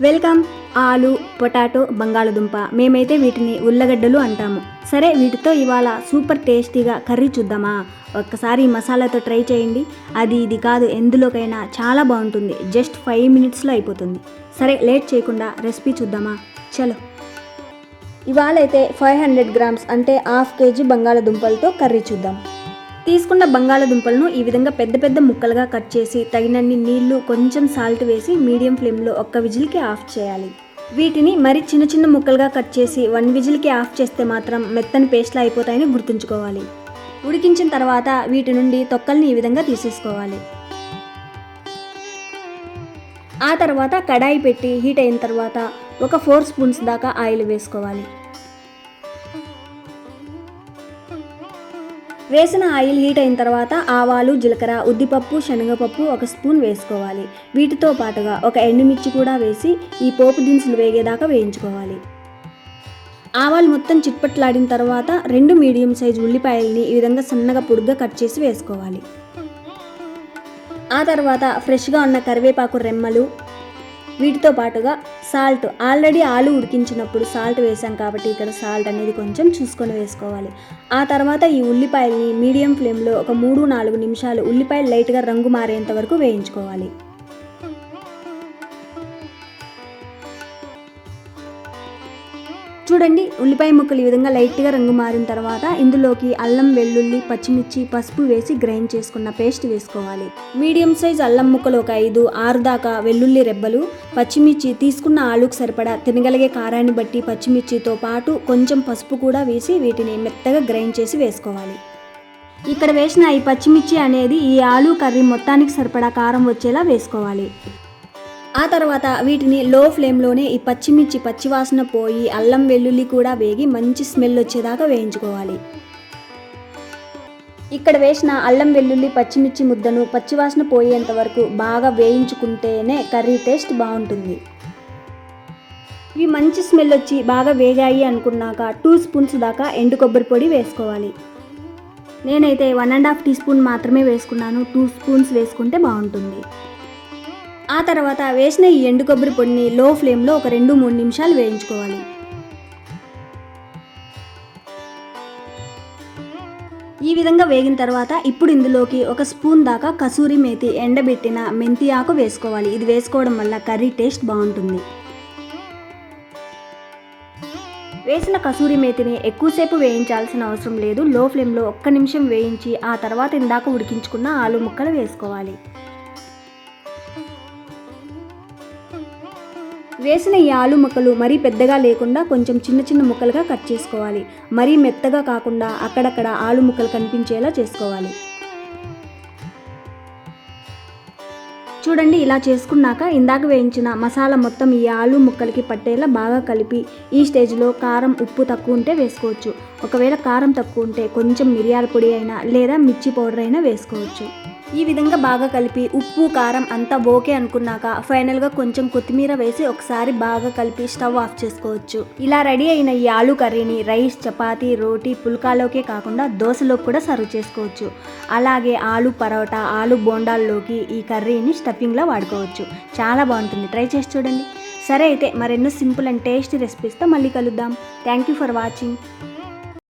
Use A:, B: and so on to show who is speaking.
A: Welcome. ఆలు potato బంగాళదుంప. మేమైతే వీటిని ఉల్లగడ్డలు అంటాము. సరే వీటితో ఇవాళ సూపర్ టేస్టీగా కర్రీ చూద్దామా? ఒక్కసారి మసాలాతో ట్రై చేయండి. అది ఇది కాదు ఎందులోకైనా చాలా బాగుంటుంది. జస్ట్ ఫైవ్ మినిట్స్లో అయిపోతుంది. సరే లేట్ చేయకుండా రెసిపీ చూద్దామా? చలో. ఇవాళ అయితే ఫైవ్ హండ్రెడ్ గ్రామ్స్ అంటే హాఫ్ కేజీ బంగాళదుంపలతో కర్రీ చూద్దాం. తీసుకున్న బంగాళదుంపలను ఈ విధంగా పెద్ద పెద్ద ముక్కలుగా కట్ చేసి తగినన్ని నీళ్ళు కొంచెం సాల్ట్ వేసి మీడియం ఫ్లేమ్లో ఒక్క విజిల్కి ఆఫ్ చేయాలి. వీటిని మరి చిన్న చిన్న ముక్కలుగా కట్ చేసి వన్ విజిల్కి ఆఫ్ చేస్తే మాత్రం మెత్తని పేస్ట్లా అయిపోతాయని గుర్తుంచుకోవాలి. ఉడికించిన తర్వాత వీటి నుండి తొక్కల్ని ఈ విధంగా తీసేసుకోవాలి. ఆ తర్వాత కడాయి పెట్టి హీట్ అయిన తర్వాత ఒక ఫోర్ స్పూన్స్ దాకా ఆయిల్ వేసుకోవాలి. వేసిన ఆయిల్ హీట్ అయిన తర్వాత ఆవాలు జీలకర్ర ఉద్దిపప్పు శనగపప్పు ఒక స్పూన్ వేసుకోవాలి. వీటితో పాటుగా ఒక ఎండుమిర్చి కూడా వేసి ఈ పోపు దినుసులు వేగేదాకా వేయించుకోవాలి. ఆవాలు మొత్తం చిట్పట్లాడిన తర్వాత రెండు మీడియం సైజు ఉల్లిపాయల్ని ఈ విధంగా సన్నగా పొడుగ్గా కట్ చేసి వేసుకోవాలి. ఆ తర్వాత ఫ్రెష్గా ఉన్న కరివేపాకు రెమ్మలు వీటితో పాటుగా సాల్ట్. ఆల్రెడీ ఆలు ఉడికించినప్పుడు సాల్ట్ వేసాం కాబట్టి ఇక్కడ సాల్ట్ అనేది కొంచెం చూసుకొని వేసుకోవాలి. ఆ తర్వాత ఈ ఉల్లిపాయల్ని మీడియం ఫ్లేమ్లో ఒక మూడు నాలుగు నిమిషాలు ఉల్లిపాయలు లైట్గా రంగు మారేంత వరకు వేయించుకోవాలి. చూడండి ఉల్లిపాయ ముక్కలు ఈ విధంగా లైట్గా రంగు మారిన తర్వాత ఇందులోకి అల్లం వెల్లుల్లి పచ్చిమిర్చి పసుపు వేసి గ్రైండ్ చేసుకున్న పేస్ట్ వేసుకోవాలి. మీడియం సైజ్ అల్లం ముక్కలు ఒక ఐదు ఆరు దాకా వెల్లుల్లి రెబ్బలు పచ్చిమిర్చి తీసుకున్న ఆలుకు సరిపడా తినగలిగే కారాన్ని బట్టి పచ్చిమిర్చితో పాటు కొంచెం పసుపు కూడా వేసి వీటిని మెత్తగా గ్రైండ్ చేసి వేసుకోవాలి. ఇక్కడ వేసిన ఈ పచ్చిమిర్చి అనేది ఈ ఆలు కర్రీ మొత్తానికి సరిపడా కారం వచ్చేలా వేసుకోవాలి. ఆ తర్వాత వీటిని లో ఫ్లేమ్లోనే ఈ పచ్చిమిర్చి పచ్చివాసన పోయి అల్లం వెల్లుల్లి కూడా వేగి మంచి స్మెల్ వచ్చేదాకా వేయించుకోవాలి. ఇక్కడ వేసిన అల్లం వెల్లుల్లి పచ్చిమిర్చి ముద్దను పచ్చివాసన పోయేంత వరకు బాగా వేయించుకుంటేనే కర్రీ టేస్ట్ బాగుంటుంది. ఇవి మంచి స్మెల్ వచ్చి బాగా వేగాయి అనుకున్నాక టూ స్పూన్స్ దాకా ఎండు కొబ్బరి పొడి వేసుకోవాలి. నేనైతే one and half teaspoon మాత్రమే వేసుకున్నాను టూ స్పూన్స్ వేసుకుంటే బాగుంటుంది. ఆ తర్వాత వేసిన ఈ ఎండు కొబ్బరి పొడిని లో ఫ్లేమ్లో ఒక రెండు మూడు నిమిషాలు వేయించుకోవాలి. ఈ విధంగా వేగిన తర్వాత ఇప్పుడు ఇందులోకి ఒక స్పూన్ దాకా కసూరి మేతి ఎండబెట్టిన మెంతి ఆకు వేసుకోవాలి. ఇది వేసుకోవడం వల్ల కర్రీ టేస్ట్ బాగుంటుంది. వేసిన కసూరి మేతిని ఎక్కువసేపు వేయించాల్సిన అవసరం లేదు. లో ఫ్లేమ్లో ఒక్క నిమిషం వేయించి ఆ తర్వాత ఇందాక ఉడికించుకున్న ఆలు ముక్కలు వేసుకోవాలి. వేసిన ఈ ఆలు ముక్కలు మరీ పెద్దగా లేకుండా కొంచెం చిన్న చిన్న ముక్కలుగా కట్ చేసుకోవాలి. మరీ మెత్తగా కాకుండా అక్కడక్కడ ఆలు ముక్కలు కనిపించేలా చేసుకోవాలి. చూడండి ఇలా చేసుకున్నాక ఇందాక వేయించిన మసాలా మొత్తం ఈ ఆలు ముక్కలకి పట్టేలా బాగా కలిపి ఈ స్టేజ్లో కారం ఉప్పు తక్కువ ఉంటే వేసుకోవచ్చు. ఒకవేళ కారం తక్కువ ఉంటే కొంచెం మిరియాల పొడి అయినా లేదా మిర్చి పౌడర్ అయినా వేసుకోవచ్చు. ఈ విధంగా బాగా కలిపి ఉప్పు కారం అంతా ఓకే అనుకున్నాక ఫైనల్గా కొంచెం కొత్తిమీర వేసి ఒకసారి బాగా కలిపి స్టవ్ ఆఫ్ చేసుకోవచ్చు. ఇలా రెడీ అయిన ఈ ఆలు కర్రీని రైస్ చపాతీ రోటీ పుల్కాలోకే కాకుండా దోశలోకి కూడా సర్వ్ చేసుకోవచ్చు. అలాగే ఆలు పరోటా ఆలు బోండాల్లోకి ఈ కర్రీని స్టఫింగ్లో వాడుకోవచ్చు. చాలా బాగుంటుంది. ట్రై చేసి చూడండి. సరే అయితే మరెన్నో సింపుల్ అండ్ టేస్టీ రెసిపీస్తో మళ్ళీ కలుద్దాం. Thank you for watching.